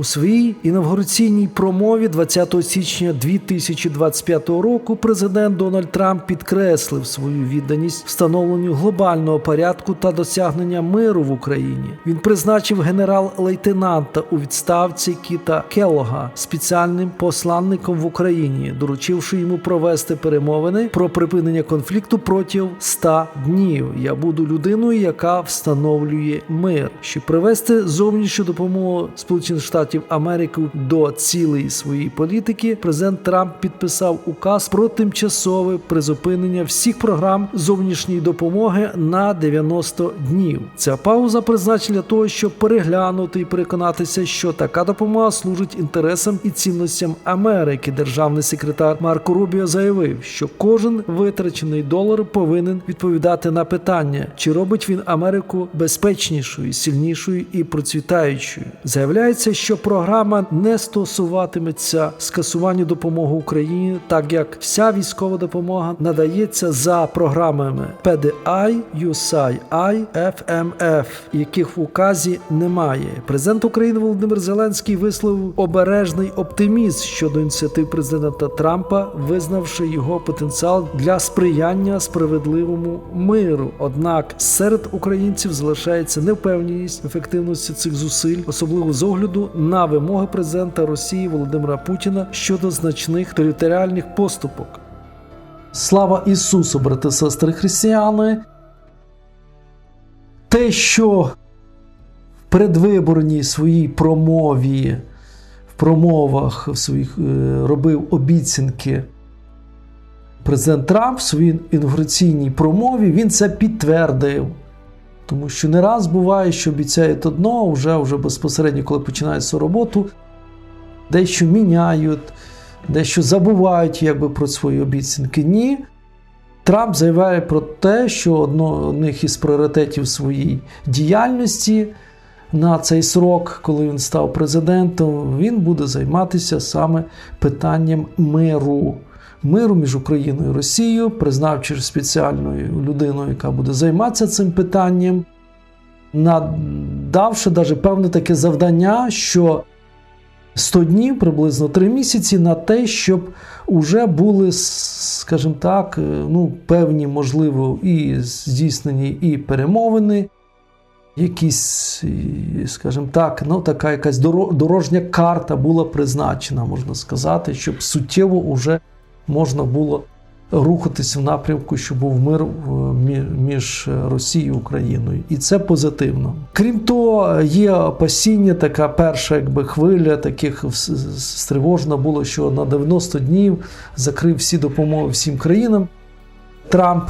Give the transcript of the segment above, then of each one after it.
У своїй інавгураційній промові 20 січня 2025 року президент Дональд Трамп підкреслив свою відданість встановленню глобального порядку та досягнення миру в Україні. Він призначив генерал-лейтенанта у відставці Кіта Келога спеціальним посланником в Україні, доручивши йому провести перемовини про припинення конфлікту протягом 100 днів. Я буду людиною, яка встановлює мир, щоб привести зовнішню допомогу Сполучених Штатів Америки до цілей своєї політики. Президент Трамп підписав указ про тимчасове призупинення всіх програм зовнішньої допомоги на 90 днів. Ця пауза призначена для того, щоб переглянути і переконатися, що така допомога служить інтересам і цінностям Америки. Державний секретар Марко Рубіо заявив, що кожен витрачений долар повинен відповідати на питання, чи робить він Америку безпечнішою, сильнішою і процвітаючою. Заявляється, що програма не стосуватиметься скасування допомоги Україні, так як вся військова допомога надається за програмами PDI, USAI, FMF, яких в указі немає. Президент України Володимир Зеленський висловив обережний оптимізм щодо ініціатив президента Трампа, визнавши його потенціал для сприяння справедливому миру. Однак серед українців залишається невпевненість ефективності цих зусиль, особливо з огляду на вимоги президента Росії Володимира Путіна щодо значних територіальних поступок. Слава Ісусу, брати сестри християни! Те, що в передвиборній своїй промові, в промовах в своїх е, робив обіцянки президент Трамп в своїй інаугураційній промові, він це підтвердив. Тому що не раз буває, що обіцяють одно, вже вже безпосередньо, коли починають свою роботу, дещо міняють, дещо забувають якби, про свої обіцянки. Ні. Трамп заявляє про те, що одних із пріоритетів своїй діяльності на цей срок, коли він став президентом, він буде займатися саме питанням миру. Миру між Україною і Росією, признавши спеціальною людиною, яка буде займатися цим питанням, надавши навіть певне таке завдання, що 100 днів, приблизно 3 місяці, на те, щоб вже були, скажімо так, ну, певні, можливо, і здійснені і перемовини, якісь, скажімо так, ну, така якась дорожня карта була призначена, можна сказати, щоб суттєво вже можна було рухатися в напрямку, щоб був мир між Росією і Україною, і це позитивно. Крім того, є опасіння, така перша якби хвиля таких стривожна було, що на 90 днів закрив всі допомоги всім країнам. Трамп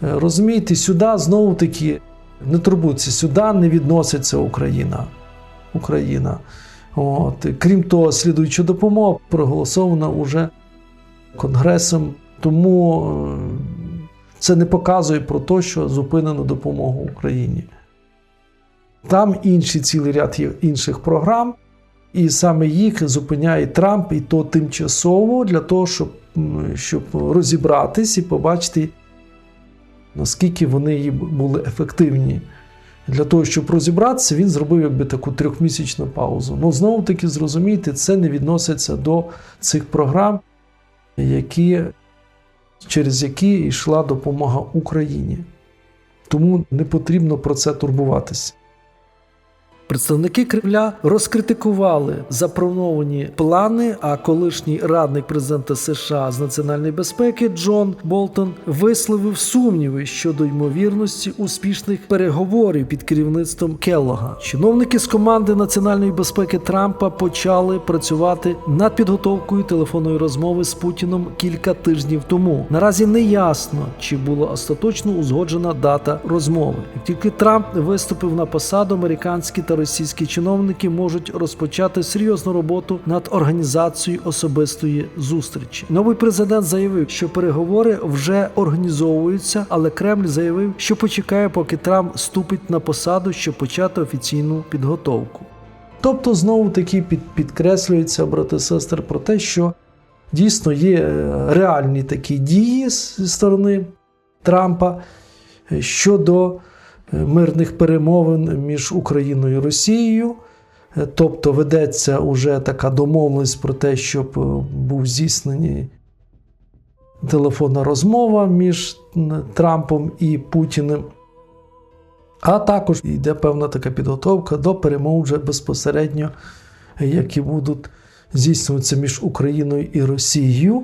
розумієте, сюди знову таки не турбується, сюди не відноситься Україна. Україна. От. Крім того, слідуюча допомога проголосована уже Конгресом. Тому це не показує про те, що зупинено допомогу Україні. Там інший цілий ряд інших програм, і саме їх зупиняє Трамп, і то тимчасово для того, щоб щоб розібратись і побачити, наскільки вони були ефективні. Для того, щоб розібратися, він зробив якби таку трьохмісячну паузу. Ну, знову таки, зрозумійте, це не відноситься до цих програм, які через які йшла допомога Україні. Тому не потрібно про це турбуватися. Представники Кремля розкритикували заплановані плани. А колишній радник президента США з національної безпеки Джон Болтон висловив сумніви щодо ймовірності успішних переговорів під керівництвом Келлога. Чиновники з команди національної безпеки Трампа почали працювати над підготовкою телефонної розмови з Путіном кілька тижнів тому. Наразі не ясно, чи була остаточно узгоджена дата розмови. Як тільки Трамп виступив на посаду, американські та російські чиновники можуть розпочати серйозну роботу над організацією особистої зустрічі. Новий президент заявив, що переговори вже організовуються, але Кремль заявив, що почекає, поки Трамп ступить на посаду, щоб почати офіційну підготовку. Тобто, знову таки під, підкреслюється, брати сестри, про те, що дійсно є реальні такі дії з сторони Трампа щодо мирних перемовин між Україною і Росією, Е, Тобто ведеться уже така домовленість про те, щоб е, був здійснений телефонна розмова між Трампом і Путіним. А також йде певна така підготовка до перемов вже безпосередньо, які будуть здійснюватися між Україною і Росією.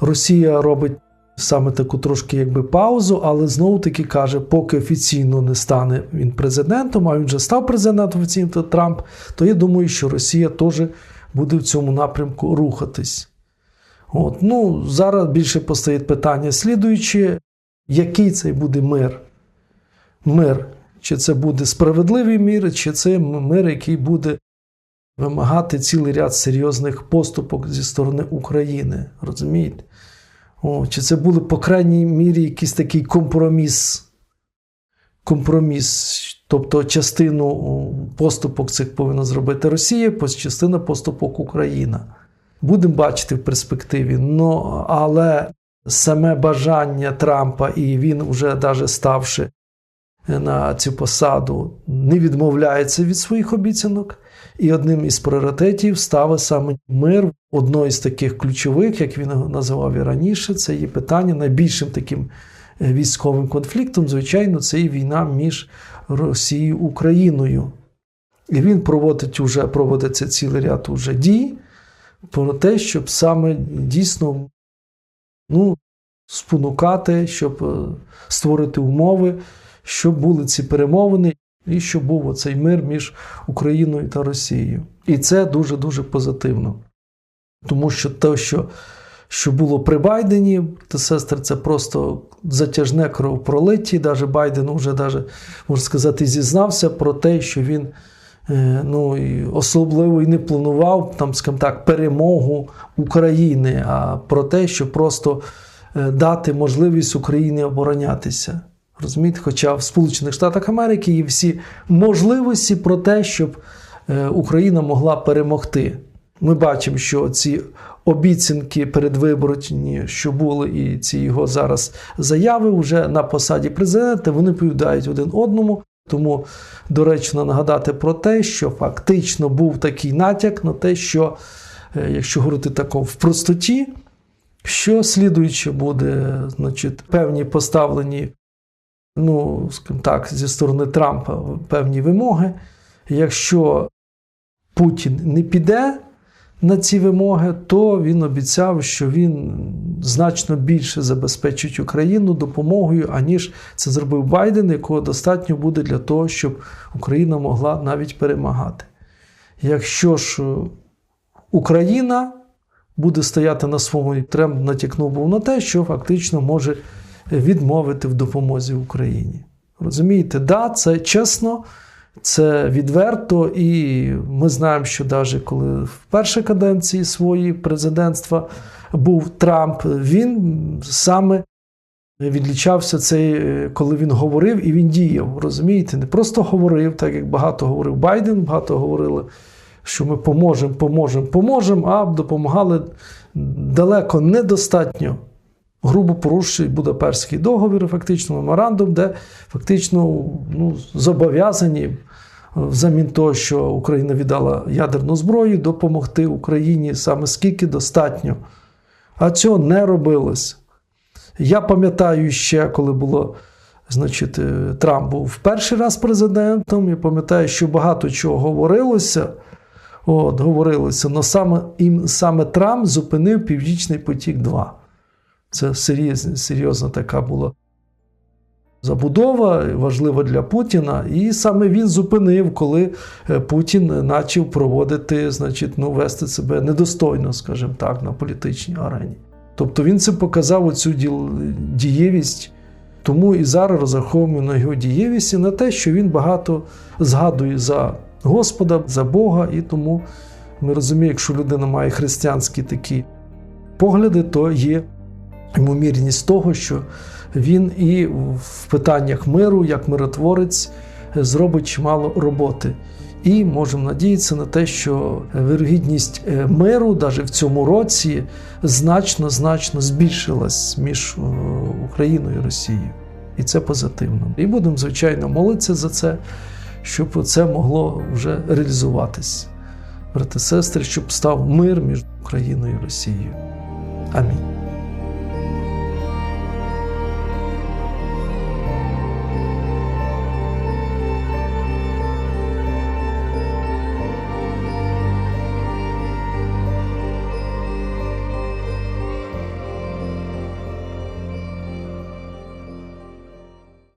Росія робить саме таку трошки якби паузу, але знову таки каже, поки офіційно не стане він президентом, а він вже став президентом офіційно то Трамп, то я думаю, що Росія теж буде в цьому напрямку рухатись. От. Ну, зараз більше постає питання слідуюче, який це буде мир? Мир. Чи це буде справедливий мир, чи це мир, який буде вимагати цілий ряд серйозних поступок зі сторони України. Розумієте? О, чи це буде, по крайній мірі, якийсь такий компроміс? Компроміс. Тобто частину поступок цих повинна зробити Росія, частина поступок Україна. Будемо бачити в перспективі. Ну, але саме бажання Трампа, і він вже навіть ставши на цю посаду, не відмовляється від своїх обіцянок. І одним із пріоритетів став саме мир. Одно із таких ключових, як він називав і раніше, це є питання найбільшим таким е, військовим конфліктом, звичайно, це і війна між Росією і Україною. І він проводить уже, проводиться цілий ряд уже дій про те, щоб саме дійсно ну, спонукати, щоб е, створити умови, щоб були ці перемовини, і щоб був оцей мир між Україною та Росією. І це дуже-дуже позитивно. Тому що те, що що було при Байдені, та сестри, це просто затяжне кровопролиття. Навіть Байден вже даже, можна сказати, зізнався про те, що він е, ну, і особливо і не планував там, скажімо так, перемогу України, а про те, що просто е, дати можливість Україні оборонятися. Розумієте, хоча в Сполучених Штатах Америки є всі можливості про те, щоб е, Україна могла перемогти. Ми бачимо, що ці обіцянки передвиборні, що були, і ці його зараз заяви вже на посаді президента, вони повідають один одному. Тому доречно нагадати про те, що фактично був такий натяк на те, що, е, якщо говорити тако в простоті, що слідуюче буде, значить, певні поставлені ну, скажімо так, зі сторони Трампа певні вимоги. Якщо Путін не піде на ці вимоги, то він обіцяв, що він значно більше забезпечить Україну допомогою, аніж це зробив Байден, якого достатньо буде для того, щоб Україна могла навіть перемагати. Якщо ж Україна буде стояти на своєму, Трамп натякнув був на те, що фактично може відмовити в допомозі Україні. Розумієте, да, це чесно, це відверто, і ми знаємо, що навіть коли в першій каденції своєї президентства був Трамп, він саме відлічався цей, коли він говорив і він діяв. Розумієте, не просто говорив, так як багато говорив Байден, багато говорили. Що ми поможемо, поможемо, поможемо, а допомагали далеко недостатньо грубо порушує Будапештський договір, фактично меморандум, де фактично ну, зобов'язані взамін того, що Україна віддала ядерну зброю, допомогти Україні саме скільки достатньо. А цього не робилось. Я пам'ятаю ще, коли було. Значить, Трамп був перший раз президентом. Я пам'ятаю, що багато чого говорилося. От, говорилося, але саме, саме Трамп зупинив Північний потік 2. Це серйозна, така була забудова, важлива для Путіна. І саме він зупинив, коли Путін почав проводити, значить, ну, вести себе недостойно, скажімо так, на політичній арені. Тобто він це показав оцю дієвість. Тому і зараз розраховуємо на його дієвість і на те, що він багато згадує за Господа, за Бога, і тому ми розуміємо, якщо людина має християнські такі погляди, то є ймовірність того, що він і в питаннях миру, як миротворець, зробить чимало роботи. І можемо надіятися на те, що вирогідність миру, навіть в цьому році, значно значно збільшилась між Україною і Росією. І це позитивно. І будемо, звичайно, молитися за це, щоб це могло вже реалізуватись. брати, сестри, щоб став мир між Україною і Росією. Амінь.